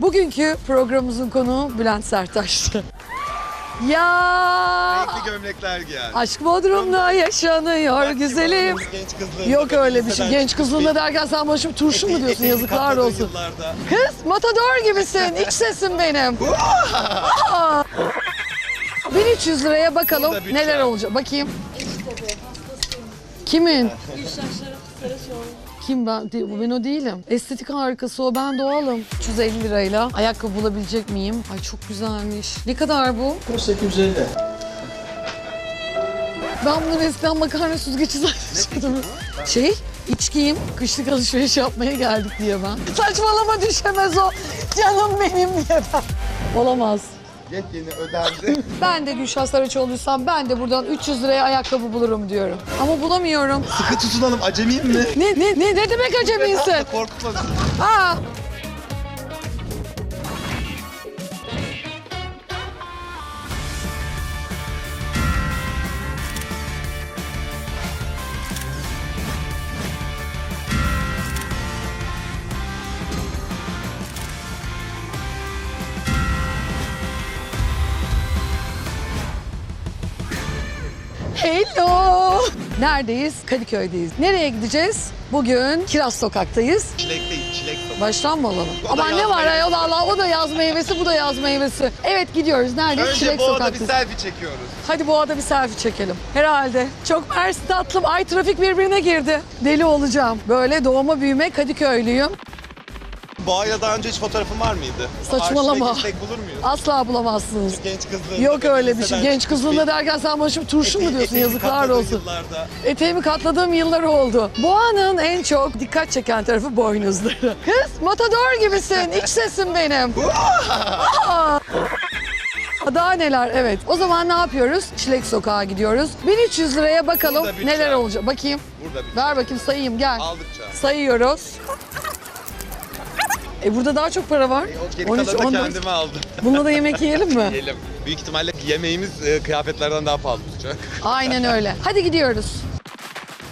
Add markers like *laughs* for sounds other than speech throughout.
Bugünkü programımızın konuğu Bülent Sertaş'tı. *laughs* Ya Renkli gömlekler giyer. aşk Bodrum'da yaşanıyor güzelim. Genç kızlığında Yok öyle bir şey. liseden Genç çıkmış kızlığında derken sen bana şimdi turşu mu diyorsun *laughs* yazıklar katladığı olsun. Yıllarda. Kız matador gibisin. İç sesim benim. *laughs* Aa! 1300 liraya bakalım Burada bütçe. neler olacak. Bakayım. Kimin? Kim ben? De- ben o değilim. Estetik harikası o. Ben doğalım. 350 lirayla ayakkabı bulabilecek miyim? Ay çok güzelmiş. Ne kadar bu? 850. Ben bunu eskiden makarna süzgeci zannediyordum. Şey, içkiyim. Kışlık alışveriş yapmaya geldik diye ben. Saçmalama düşemez o. Canım benim diye ben. Olamaz. Yepyeni ödendi. *laughs* Ben de Gülşah Saraçoğlu'ysam ben de buradan 300 liraya ayakkabı bulurum diyorum. Ama bulamıyorum. Sıkı tutunalım acemiyim mi? Ne ne ne ne demek acemisin? *laughs* Korkutma. Aa. Hello. Neredeyiz? Kadıköy'deyiz. Nereye gideceğiz? Bugün Kiraz Sokak'tayız. Çilek değil, çilek sopa. Baştan mı alalım? O da Aman ne yaz var meyvesi. ayol Allah o da yaz meyvesi bu da yaz meyvesi. Evet gidiyoruz. Neredeyiz? Önce Çilek bu arada bir Sokak'tayız. selfie çekiyoruz. Hadi bu arada bir selfie çekelim. Herhalde. Çok mersi tatlım. Ay trafik birbirine girdi. Deli olacağım. Böyle doğma büyüme Kadıköylüyüm. Boğa'yla daha önce hiç fotoğrafın var mıydı? Saçmalama. Bulur muyuz? Asla bulamazsınız. Genç kızlığında. Yok öyle bir şey. Genç kızlığında derken sen bana şimdi turşu mu diyorsun? Yazıklar olsun. Yıllarda. Eteğimi katladığım yıllar oldu. Boğa'nın en çok dikkat çeken tarafı boynuzları. *laughs* Kız matador gibisin. İç sesim benim. Aa! Daha neler evet. O zaman ne yapıyoruz? Çilek Sokağa gidiyoruz. 1300 liraya bakalım Burada bütçe. neler olacak. Bakayım. Burada bir Ver bakayım sayayım gel. aldıkça. Sayıyoruz. E burada daha çok para var. Geri 13, kalanı da 14. kendime aldım. Bununla da yemek yiyelim mi? Yiyelim. Büyük ihtimalle yemeğimiz e, kıyafetlerden daha pahalı tutacak. Aynen öyle. Hadi gidiyoruz.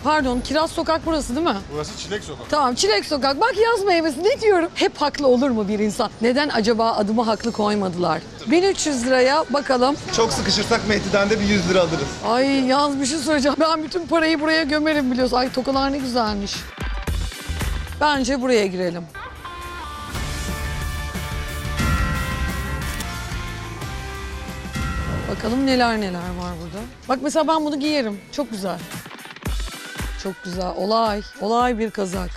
Pardon, Kiraz Sokak burası değil mi? Burası Çilek Sokak. Tamam, Çilek Sokak. Bak yaz meyvesi ne diyorum? Hep haklı olur mu bir insan? Neden acaba adımı haklı koymadılar? 1300 liraya bakalım. Çok sıkışırsak Mehdi'den de bir 100 lira alırız. Ay yaz bir şey söyleyeceğim. Ben bütün parayı buraya gömerim biliyorsun. Ay tokalar ne güzelmiş. Bence buraya girelim. Bakalım neler neler var burada. Bak mesela ben bunu giyerim. Çok güzel. Çok güzel. Olay. Olay bir kazak.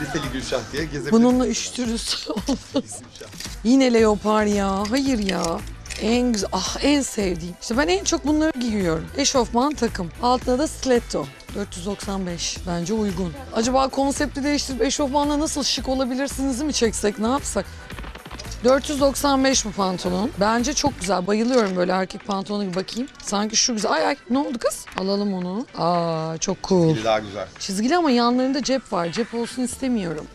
Liseli Gülşah diye gezebiliriz. Bununla üşütürüz. *laughs* Yine leopar ya. Hayır ya. En güzel, ah en sevdiğim. İşte ben en çok bunları giyiyorum. Eşofman takım. Altına da stiletto. 495. Bence uygun. Acaba konsepti değiştirip eşofmanla nasıl şık olabilirsiniz mi çeksek? Ne yapsak? 495 bu pantolon. Bence çok güzel. Bayılıyorum böyle erkek pantolonu bir bakayım. Sanki şu güzel. Ay ay ne oldu kız? Alalım onu. Aa çok cool. Biri daha güzel. Çizgili ama yanlarında cep var. Cep olsun istemiyorum.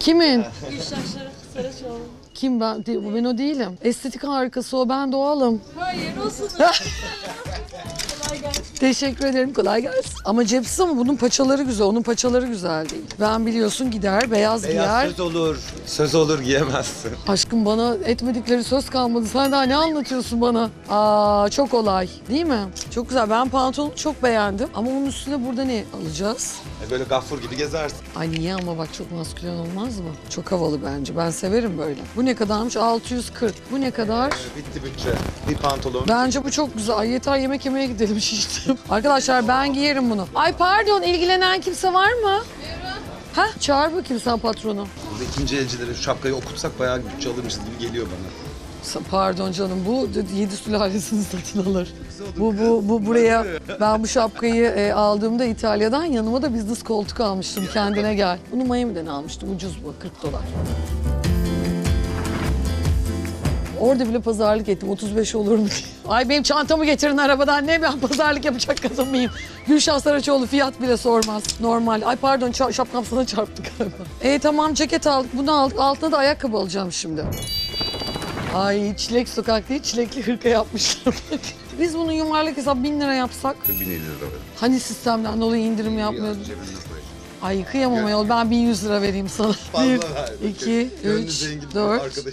Kimin? *laughs* Kim ben? De- bu ben o değilim. Estetik harikası o. Ben doğalım. Hayır *laughs* olsun. Teşekkür ederim. Kolay gelsin. Ama cepsiz ama bunun paçaları güzel. Onun paçaları güzel değil. Ben biliyorsun gider beyaz, giyer. söz olur. Söz olur giyemezsin. Aşkım bana etmedikleri söz kalmadı. Sen daha ne anlatıyorsun bana? Aa çok olay. Değil mi? Çok güzel. Ben pantolonu çok beğendim. Ama onun üstüne burada ne alacağız? E böyle gaffur gibi gezersin. Ay niye ama bak çok maskülen olmaz mı? Çok havalı bence. Ben severim böyle. Bu ne kadarmış? 640. Bu ne kadar? Bitti bütçe. Bir pantolon. Bence bu çok güzel. Ay yeter yemek yemeye gidelim şiştim. Arkadaşlar ben giyerim bunu. Ay pardon ilgilenen kimse var mı? Ha çağır bakayım sen patronu. Burada ikinci elcilere şu şapkayı okutsak bayağı bütçe alırmışız gibi geliyor bana. Sa- Pardon canım bu d- yedi sülalesini *laughs* satın alır. Bu bu bu buraya ben bu şapkayı e, aldığımda İtalya'dan yanıma da business koltuk almıştım kendine gel. Bunu Miami'den almıştım ucuz bu 40 dolar. Orada bile pazarlık ettim. 35 olur mu. Ay benim çantamı getirin arabadan. Ne ben pazarlık yapacak kadın mıyım? Gülşah Saraçoğlu fiyat bile sormaz. Normal. Ay pardon şapkam sana çarptı galiba. E tamam ceket aldık. Bunu aldık. Altına da ayakkabı alacağım şimdi. Ay çilek sokak değil çilekli hırka yapmışlar. *laughs* Biz bunun yuvarlak hesap bin lira yapsak. Bin lira. Hani sistemden dolayı indirim yapmıyorduk. Ay kıyamam yol. Ben 1100 lira vereyim sana. Fazla 1, 2, 3, 4,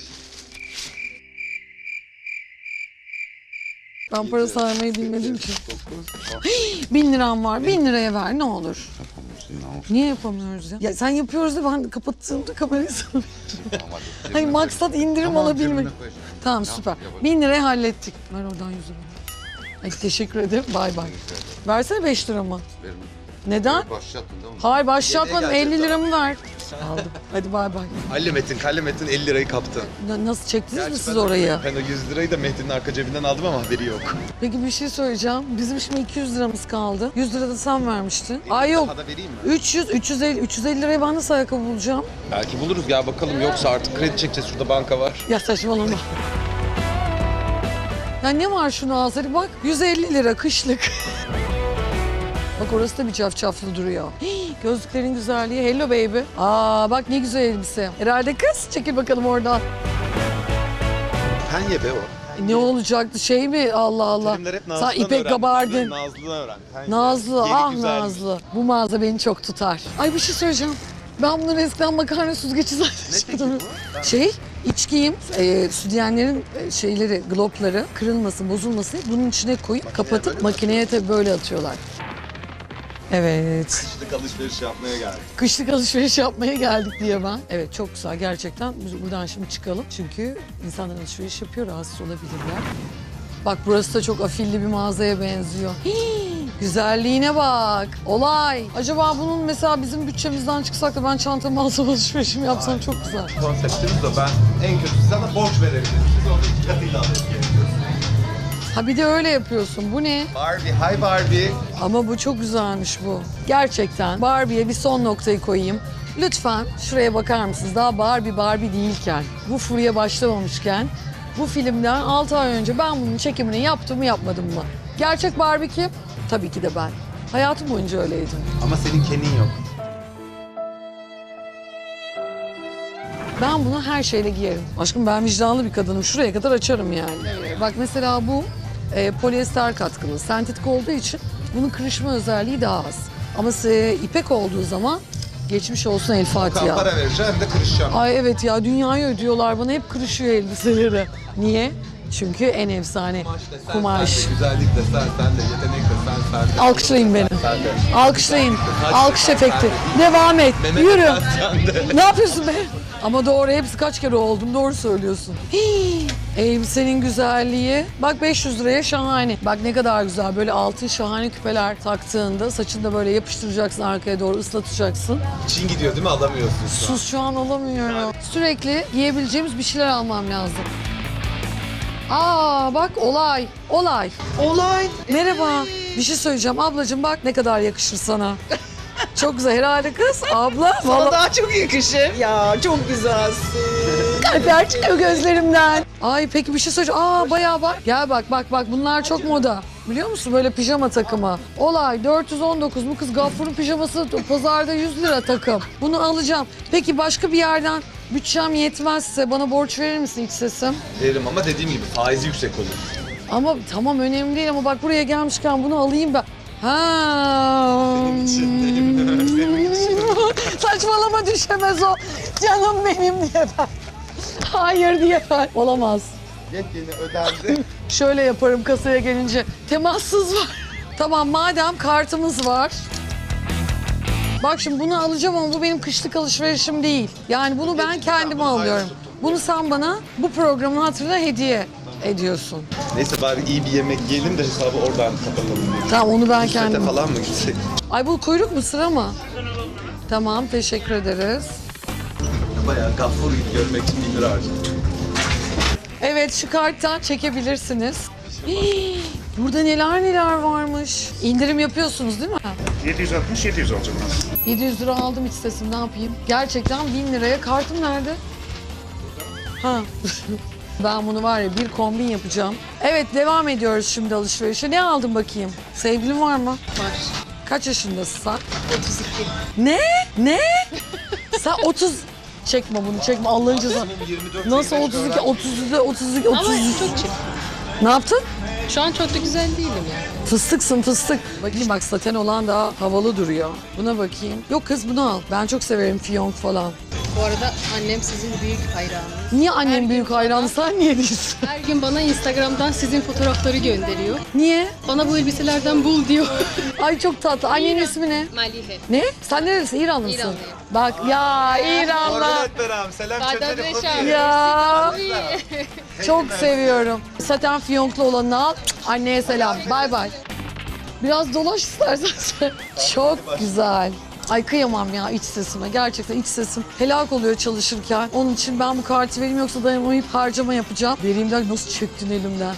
Ben para saymayı bilmediğim için. Dokuz. *gasps* Bin liram var. Bin liraya ver ne olur. Niye yapamıyoruz ya? Ya sen yapıyoruz da ben kapattığımda kamerayı sana Hayır maksat indirim alabilmek. Tamam süper. Bin liraya hallettik. Ver oradan yüzü bana. Ay, teşekkür ederim. Bay bay. Versene beş liramı. Neden? Başlattın değil mi? Hayır başlatmadım. Yemeğe 50 gelecek liramı ver. Aldım. Hadi bay bay. Halle Metin, Kalle Metin 50 lirayı kaptı. Na- Nasıl çektiniz mi Gerçi siz ben- orayı? Ben o 100 lirayı da Mehdi'nin arka cebinden aldım ama haberi yok. Peki bir şey söyleyeceğim. Bizim şimdi 200 liramız kaldı. 100 lira da sen vermiştin. Ay yok. Daha da vereyim mi? 300, 350, 350 liraya ben nasıl ayakkabı bulacağım? Belki buluruz ya bakalım yoksa artık kredi çekeceğiz şurada banka var. Ya saçmalama. Ya ne var şunu Azeri bak 150 lira kışlık. *laughs* bak orası da bir cafcaflı duruyor. Hii, gözlüklerin güzelliği. Hello baby. Aa bak ne güzel elbise. Herhalde kız. Çekil bakalım oradan. Penye be o. E, ne olacaktı şey mi? Allah Allah. Terimler hep Sen ipek öğrendim. kabardın. Ben Nazlı'dan öğrendim. Penye. Nazlı, Yeri ah güzelmiş. Nazlı. Bu mağaza beni çok tutar. Ay bir şey söyleyeceğim. Ben bunları eskiden makarna süzgeci zannediyordum. Şey, içkiyim, e, sütyenlerin e, şeyleri, glopları kırılmasın, bozulmasın diye bunun içine koyup kapatıp makineye tabii böyle atıyorlar. Evet. Kışlık alışveriş yapmaya geldik. Kışlık alışveriş yapmaya geldik diye ben. Evet çok güzel gerçekten. Biz buradan şimdi çıkalım. Çünkü insanlar alışveriş yapıyor, rahatsız olabilirler. Bak burası da çok afilli bir mağazaya benziyor. Hii, güzelliğine bak. Olay. Acaba bunun mesela bizim bütçemizden çıksak da ben çantamı alsam alışverişimi yapsam çok güzel. Konseptimiz de ben en kötüsü sana borç verebilirim. Siz onu iki katıyla alırız. Ha bir de öyle yapıyorsun. Bu ne? Barbie, hi Barbie. Ama bu çok güzelmiş bu. Gerçekten Barbie'ye bir son noktayı koyayım. Lütfen şuraya bakar mısınız? Daha Barbie Barbie değilken, bu furya başlamamışken bu filmden 6 ay önce ben bunun çekimini yaptım mı yapmadım mı? Gerçek Barbie kim? Tabii ki de ben. Hayatım boyunca öyleydim. Ama senin kenin yok. Ben bunu her şeyle giyerim. Aşkım ben vicdanlı bir kadınım. Şuraya kadar açarım yani. Bak mesela bu e, polyester katkılı. Sentetik olduğu için bunun kırışma özelliği daha az. Ama ipek olduğu zaman geçmiş olsun El Fatiha. para vereceğim de kırışacağım. Ay evet ya dünyayı ödüyorlar bana hep kırışıyor elbiseleri. Niye? Çünkü en efsane Sen, kumaş. Sen de, güzellik de sen, sen de yetenek de sen, sen de. Alkışlayın beni. Sen de. Alkışlayın. Alkış efekti. Devam et. Mehmet Yürü. Ne yapıyorsun be? Ama doğru hepsi kaç kere oldum doğru söylüyorsun. Hii, elbisenin güzelliği. Bak 500 liraya şahane. Bak ne kadar güzel böyle altın şahane küpeler taktığında saçını da böyle yapıştıracaksın arkaya doğru ıslatacaksın. Çin gidiyor değil mi? Alamıyorsun şu an. Sus şu an alamıyorum. Sürekli giyebileceğimiz bir şeyler almam lazım. Aa bak olay, olay. Olay. Merhaba. Bir şey söyleyeceğim ablacığım bak ne kadar yakışır sana. Çok güzel herhalde kız. Abla Sana vallahi daha çok yakışır. Ya çok güzelsin. kalpler çıkıyor gözlerimden. Ay peki bir şey söyleyeceğim. Aa bayağı bak. Gel bak bak bak bunlar çok moda. Biliyor musun böyle pijama takımı. Olay 419 bu kız Gaffur'un pijaması pazarda 100 lira takım. Bunu alacağım. Peki başka bir yerden bütçem yetmezse bana borç verir misin ilk sesim? Veririm ama dediğim gibi faizi yüksek olur. Ama tamam önemli değil ama bak buraya gelmişken bunu alayım ben. Ha. Benim için, benim için. Saçmalama düşemez o. Canım benim diye ben. Hayır diye ben. Olamaz. Yepyeni ödendi. *laughs* Şöyle yaparım kasaya gelince. Temassız var. Tamam madem kartımız var. Bak şimdi bunu alacağım ama bu benim kışlık alışverişim değil. Yani bunu ben kendime alıyorum. Bunu sen bana bu programın hatırına hediye ediyorsun. Neyse bari iyi bir yemek yiyelim de hesabı oradan kapatalım. Tamam onu ben Sete kendim. falan mı gitsek? Ay bu kuyruk mu sıra mı? Tamam teşekkür ederiz. Bayağı gaffur gibi görmek için 1000 lira harcadım. Evet şu karttan çekebilirsiniz. Hii, Burada neler neler varmış. İndirim yapıyorsunuz değil mi? 760 700 olacak. 700 lira aldım iç sesim ne yapayım? Gerçekten 1000 liraya kartım nerede? Ha. Ben bunu var ya bir kombin yapacağım. Evet devam ediyoruz şimdi alışverişe. Ne aldın bakayım? Sevgilin var mı? Var. Kaç yaşındasın sen? 32. Ne? Ne? *laughs* sen 30... Çekme bunu çekme Allah'ın cezası. 24 Nasıl 32, 32, 32, 32. Ama çok çirkin. Ne yaptın? Şu an çok da güzel değilim yani. Fıstıksın fıstık. Bakayım bak saten olan daha havalı duruyor. Buna bakayım. Yok kız bunu al. Ben çok severim fiyonk falan. Bu arada annem sizin büyük hayranı. Niye annem Her büyük gün hayranı sen niye değilsin? Her gün bana Instagram'dan sizin fotoğrafları gönderiyor. Niye? Bana bu elbiselerden bul diyor. Ay çok tatlı. Annenin ismi ne? Malihe. Ne? Sen nerelisin? İranlı mısın? İranlıyım. Bak ya İranlı. Öğretmenim selam Badadeşan. Ya çok seviyorum. Saten fiyonklu olanı al. Anneye selam. Bay bay. Biraz dolaş istersen sen. Çok güzel. Ay kıyamam ya iç sesime. Gerçekten iç sesim helak oluyor çalışırken. Onun için ben bu kartı vereyim yoksa dayanamayıp harcama yapacağım. Vereyim de nasıl çektin elimden.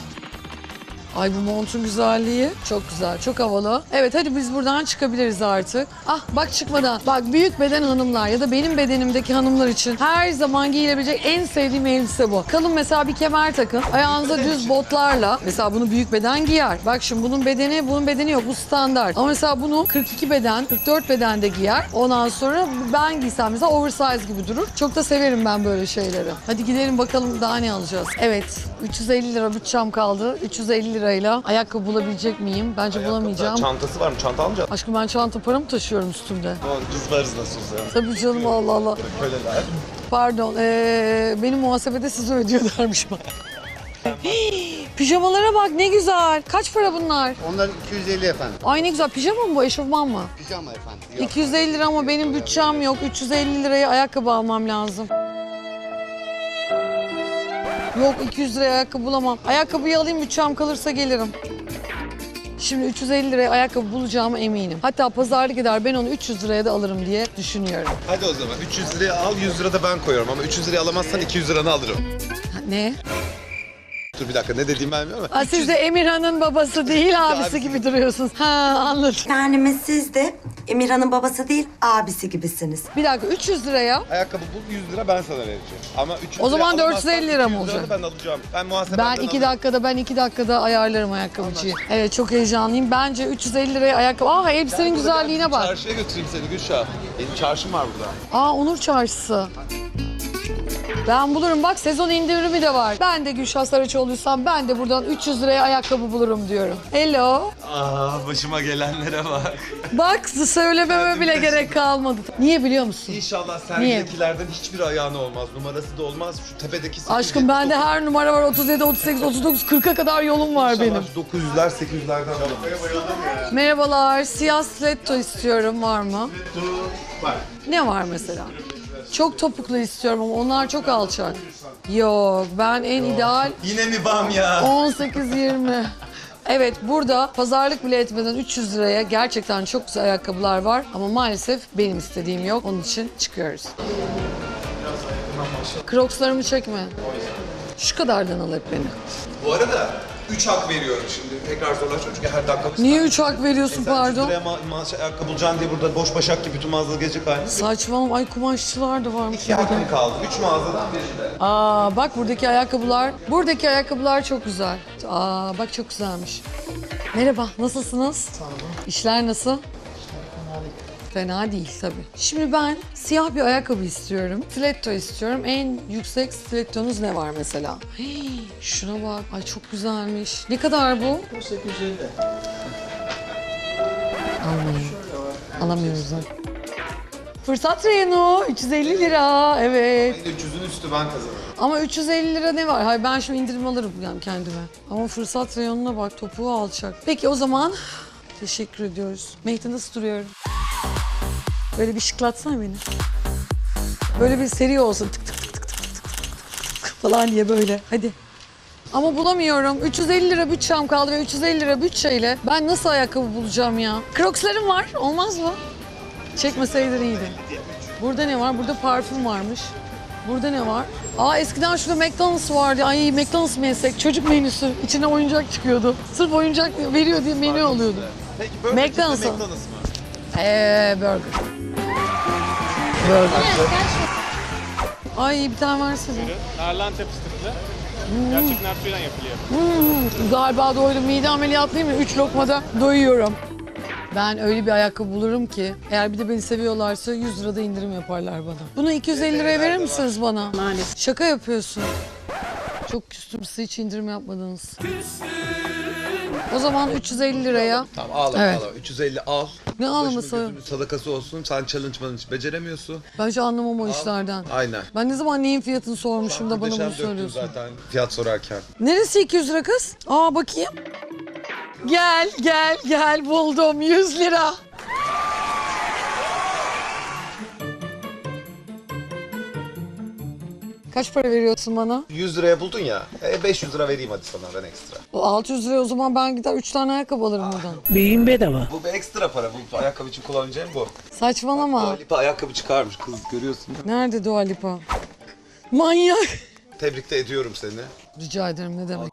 Ay bu montun güzelliği çok güzel, çok havalı. Evet hadi biz buradan çıkabiliriz artık. Ah bak çıkmadan. Bak büyük beden hanımlar ya da benim bedenimdeki hanımlar için her zaman giyilebilecek en sevdiğim elbise bu. Kalın mesela bir kemer takın. Ayağınıza düz botlarla. Mesela bunu büyük beden giyer. Bak şimdi bunun bedeni, bunun bedeni yok. Bu standart. Ama mesela bunu 42 beden, 44 beden de giyer. Ondan sonra ben giysem mesela oversize gibi durur. Çok da severim ben böyle şeyleri. Hadi gidelim bakalım daha ne alacağız. Evet 350 lira bütçem kaldı. 350 lirayla ayakkabı bulabilecek miyim? Bence bulamayacağım. Çantası var mı? Çanta almayacak Aşkım ben çanta para mı taşıyorum üstümde? mısın? Biz varız nasıl olsa. Tabii canım Allah Allah. Köleler. Pardon ee, benim muhasebede size ödüyorlarmış bak. *gasps* Pijamalara bak ne güzel. Kaç para bunlar? Onlar 250 efendim. Ay ne güzel. Pijama mı bu? Eşofman mı? Pijama efendim. Yok. 250 lira ama benim bütçem yok. 350 liraya ayakkabı almam lazım. Yok 200 liraya ayakkabı bulamam. Ayakkabıyı alayım bütçem kalırsa gelirim. Şimdi 350 liraya ayakkabı bulacağıma eminim. Hatta pazarlık eder ben onu 300 liraya da alırım diye düşünüyorum. Hadi o zaman 300 liraya al 100 lira da ben koyuyorum ama 300 liraya alamazsan 200 liranı alırım. Ha, Ne? Dur bir dakika ne dediğimi bilmiyorum ama. Siz de Emirhan'ın babası değil abisi gibi duruyorsunuz. Ha anladım. Yani siz de Emirhan'ın babası değil abisi gibisiniz. Bir dakika 300 liraya Ayakkabı bul 100 lira ben sana vereceğim. Ama 300 O zaman liraya alamazsan 450 lira mı 200 olacak? Ben alacağım. Ben muhasebeden ben iki dakikada ben iki dakikada ayarlarım ayakkabıcıyı. Evet çok heyecanlıyım. Bence 350 liraya ayakkabı. Aa elbisenin güzelliğine bak. Çarşıya götüreyim seni Gülşah. Benim çarşım var burada. Aa Onur Çarşısı. Ben bulurum bak sezon indirimi de var. Ben de Gülşah Saraçoğlu'ysam ben de buradan 300 liraya ayakkabı bulurum diyorum. Hello. Aa başıma gelenlere bak. Bak söylememe bile gerek kalmadı. Niye biliyor musun? İnşallah sergidekilerden hiçbir ayağına olmaz. Numarası da olmaz. Şu tepedeki Aşkım bende her numara var 37, 38, 39, 40'a kadar yolum var benim. 900'ler 800'lerden alırım. Merhabalar, siyah stiletto istiyorum var mı? Ne var mesela? Çok topuklu istiyorum ama onlar çok alçak. Yok, ben en ideal Yine mi bam ya? 18-20. Evet burada pazarlık bile etmeden 300 liraya gerçekten çok güzel ayakkabılar var. Ama maalesef benim istediğim yok. Onun için çıkıyoruz. Crocs'larımı çekme. Şu kadardan al hep beni. Bu arada 3 hak veriyorum şimdi. Tekrar zorlaşıyorum çünkü her dakika... Niye 3 hak veriyorsun Sen 300 pardon? liraya ma- maaş ayakkabı bulacaksın diye burada boş başak gibi bütün mağazada gezecek haliniz yok. Saçmalama ay kumaşçılar da varmış. İki hakkım kaldı. 3 mağazadan birinde. Aa bak buradaki ayakkabılar. Buradaki ayakkabılar çok güzel. Aa bak çok güzelmiş. Merhaba, nasılsınız? Sağ olun. İşler nasıl? Fena değil tabii. Şimdi ben siyah bir ayakkabı istiyorum. Stiletto istiyorum. En yüksek stilettonuz ne var mesela? Hii, şuna bak. Ay çok güzelmiş. Ne kadar bu? 850. Almayayım. Alamıyoruz. ha. Fırsat reyonu 350 lira. Evet. Benim de 300'ün üstü ben kazanırım. Ama 350 lira ne var? Hayır ben şimdi indirim alırım yani kendime. Ama fırsat reyonuna bak topuğu alçak. Peki o zaman teşekkür ediyoruz. Mehdi nasıl duruyorum? Böyle bir şıklatsana beni. Böyle bir seri olsun tık tık tık tık tık tık tık falan diye böyle hadi. Ama bulamıyorum. 350 lira bütçem kaldı ve 350 lira bütçeyle ben nasıl ayakkabı bulacağım ya? Crocs'larım var. Olmaz mı? Çekmeseydin iyiydi. Burada ne var? Burada parfüm varmış. Burada ne var? Aa eskiden şurada McDonald's vardı. Ay McDonald's mı yesek? Çocuk menüsü. İçine oyuncak çıkıyordu. Sırf oyuncak veriyor diye menü oluyordu. Peki McDonald's, McDonald's mı? Eee burger. Ay bir tane versene. Narlante fıstıklı. Gerçek nar suyuyla yapılıyor. Hmm, galiba doydum. Mide ameliyatlıyım ya. Üç lokmada doyuyorum. Ben öyle bir ayakkabı bulurum ki eğer bir de beni seviyorlarsa 100 lirada indirim yaparlar bana. Bunu 250 liraya verir misiniz bana? Maalesef. Şaka yapıyorsun. Çok küstüm size hiç indirim yapmadınız. O zaman 350 liraya. Tamam ağla Evet. ağla. 350 al. Ne ağlaması? Başımın gözümün sadakası olsun. Sen challenge challenge beceremiyorsun. Ben hiç anlamam o işlerden. Aynen. Ben ne zaman neyin fiyatını sormuşum da bana Muhteşem bunu döktün söylüyorsun. zaten fiyat sorarken. Neresi 200 lira kız? Aa bakayım. Gel gel gel buldum 100 lira. Kaç para veriyorsun bana? 100 liraya buldun ya. E 500 lira vereyim hadi sana ben ekstra. O 600 liraya o zaman ben gider 3 tane ayakkabı alırım buradan. Beyin bedava. Bu bir ekstra para. Bu ayakkabı için kullanacağım bu. Saçmalama. Dua Lipa ayakkabı çıkarmış kız görüyorsun. değil mi? Nerede Dua Lipa? Manyak. Tebrik de ediyorum seni. Rica ederim ne demek.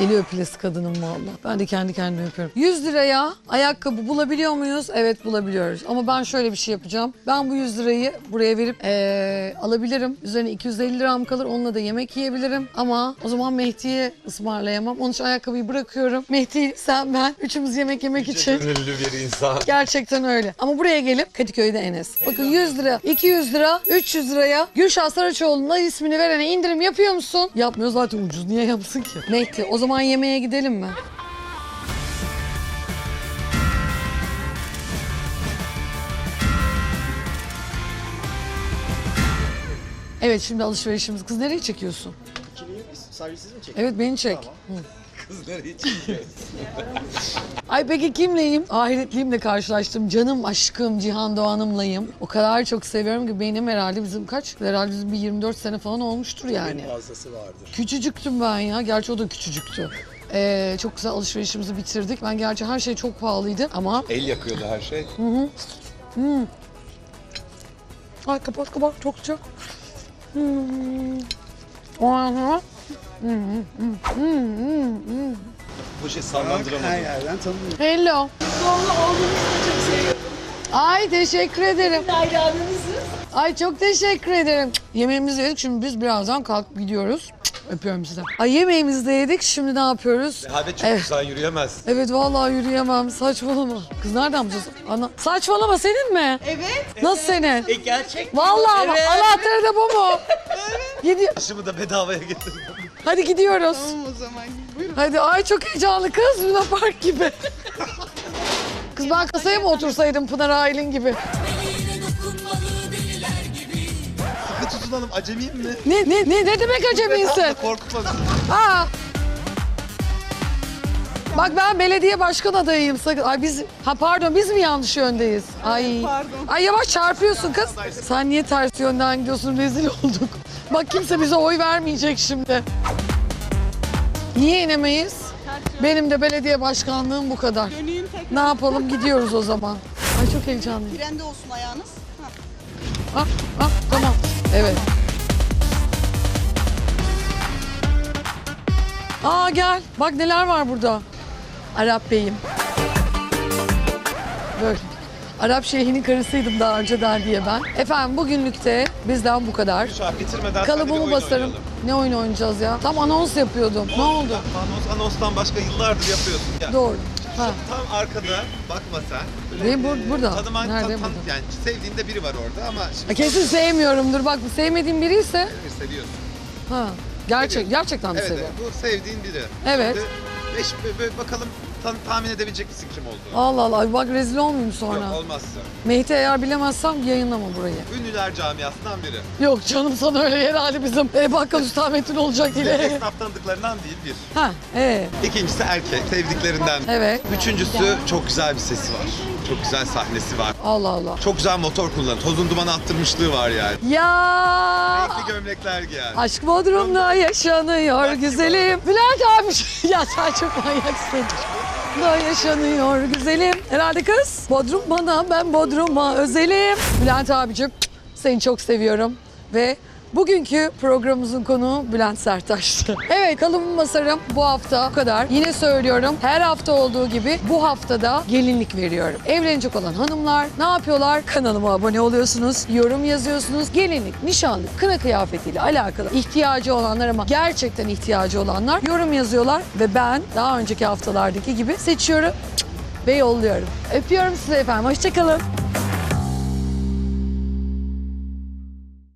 Eli öpülesi kadınım valla. Ben de kendi kendime öpüyorum. 100 liraya ayakkabı bulabiliyor muyuz? Evet bulabiliyoruz. Ama ben şöyle bir şey yapacağım. Ben bu 100 lirayı buraya verip eee, alabilirim. Üzerine 250 liram kalır. Onunla da yemek yiyebilirim. Ama o zaman Mehdi'ye ısmarlayamam. Onun için ayakkabıyı bırakıyorum. Mehdi sen ben üçümüz yemek yemek için. Gönüllü bir insan. Gerçekten öyle. Ama buraya gelip Kadıköy'de Enes. Bakın 100 lira, 200 lira, 300 liraya Gülşah Saraçoğlu'na ismini verene indirim yapıyor musun? Yapmıyor zaten ucuz. Niye yapsın ki? Mehdi o zaman yemeğe gidelim mi? Evet şimdi alışverişimiz. Kız nereye çekiyorsun? Evet beni çek. Hı. Kız nereye çıkıyor? Ay peki kimleyim? Ahiretliyimle karşılaştım. Canım aşkım Cihan Doğan'ımlayım. O kadar çok seviyorum ki benim herhalde bizim kaç? Herhalde bizim bir 24 sene falan olmuştur yani. Fazlası vardır. Küçücüktüm ben ya. Gerçi o da küçücüktü. Ee, çok güzel alışverişimizi bitirdik. Ben gerçi her şey çok pahalıydı ama... El yakıyordu her şey. Ay kapat kapat çok sıcak. Hmm. Aha. Poşet sallandıramadım. yerden tanınıyor. Hello. Ay teşekkür ederim. Ay çok teşekkür ederim. Cık, Yemeğimizi yedik şimdi biz birazdan kalkıp gidiyoruz. Öpüyorum sizi. Ay yemeğimizi de yedik şimdi ne yapıyoruz? Rehavet çok Evet. güzel yürüyemez. Evet vallahi yürüyemem saçmalama. Kız nereden bulacağız? Ana... Saçmalama senin mi? Evet. Nasıl senin? E gerçek. Vallahi bak anahtarı da bu mu? Gidiyor. Başımı da bedavaya getirdim. Hadi gidiyoruz. O zaman buyurun. Hadi ay çok heyecanlı kız Luna Park gibi. *laughs* kız ben kasaya mı otursaydım Pınar Aylin gibi? Tutunalım acemiyim mi? Ne ne ne ne demek acemisin? Korkutmadım. Aa. Bak ben belediye başkan adayıyım. Sakın. Ay biz ha pardon biz mi yanlış yöndeyiz? Ay. Pardon. Ay yavaş çarpıyorsun kız. Sen niye ters yönden gidiyorsun? Rezil olduk. Bak kimse bize oy vermeyecek şimdi. Niye inemeyiz? Benim de belediye başkanlığım bu kadar. Döneyim tekrar. Ne yapalım gidiyoruz o zaman. Ay çok heyecanlıyım. Frende olsun ayağınız. Ha. Ah, ah, tamam. Evet. Aa gel. Bak neler var burada. Arap Bey'im. Böyle. Arap şeyhinin karısıydım daha önceden diye ben. Efendim bugünlük de bizden bu kadar. Şu bitirmeden Kalıbımı basarım. oynayalım. Ne oyun oynayacağız ya? Tam anons yapıyordum. Ne oldu? Anons, anonstan başka yıllardır yapıyorsun. Ya. Doğru. Ha. Tam arkada bakma sen. Böyle, Benim bur- burada. Tanıman, Nerede? tan- tan- Burada. yani sevdiğinde biri var orada ama şimdi Kesin sevmiyorumdur. Bak sevmediğim biri ise seviyorsun. ha. Gerçek, gerçekten mi Evet, evet seviyorum? bu sevdiğin biri. Evet. Şimdi beş, bö- bö- bakalım tan- tahmin edebilecek misin kim olduğunu? Allah Allah. Bak rezil olmayayım sonra. Yok olmazsa. Mehdi eğer bilemezsem yayınlama burayı. Ünlüler camiasından biri. Yok canım sana öyle herhalde bizim e, bakkal Hüsamettin olacak yine. Esnaf tanıdıklarından değil bir. ha, ee, İkincisi erkek, sevdiklerinden. evet. Üçüncüsü çok güzel bir sesi var. Çok güzel sahnesi var. Allah Allah. Çok güzel motor kullanır. Tozun duman attırmışlığı var yani. Ya Renkli gömlekler giyer. aşk Bodrum'da yaşanıyor güzelim. Bülent abi *laughs* ya sen çok manyaksın. Da yaşanıyor güzelim. Herhalde kız. Bodrum bana ben Bodrum'a özelim. Bülent abicim seni çok seviyorum ve Bugünkü programımızın konuğu Bülent Sertaş'tı. *laughs* Evet kalıbımı basarım bu hafta bu kadar. Yine söylüyorum her hafta olduğu gibi bu haftada gelinlik veriyorum. Evlenecek olan hanımlar ne yapıyorlar? Kanalıma abone oluyorsunuz, yorum yazıyorsunuz. Gelinlik, nişanlık, kına kıyafetiyle alakalı ihtiyacı olanlar ama gerçekten ihtiyacı olanlar yorum yazıyorlar ve ben daha önceki haftalardaki gibi seçiyorum ve yolluyorum. Öpüyorum sizi efendim. Hoşçakalın.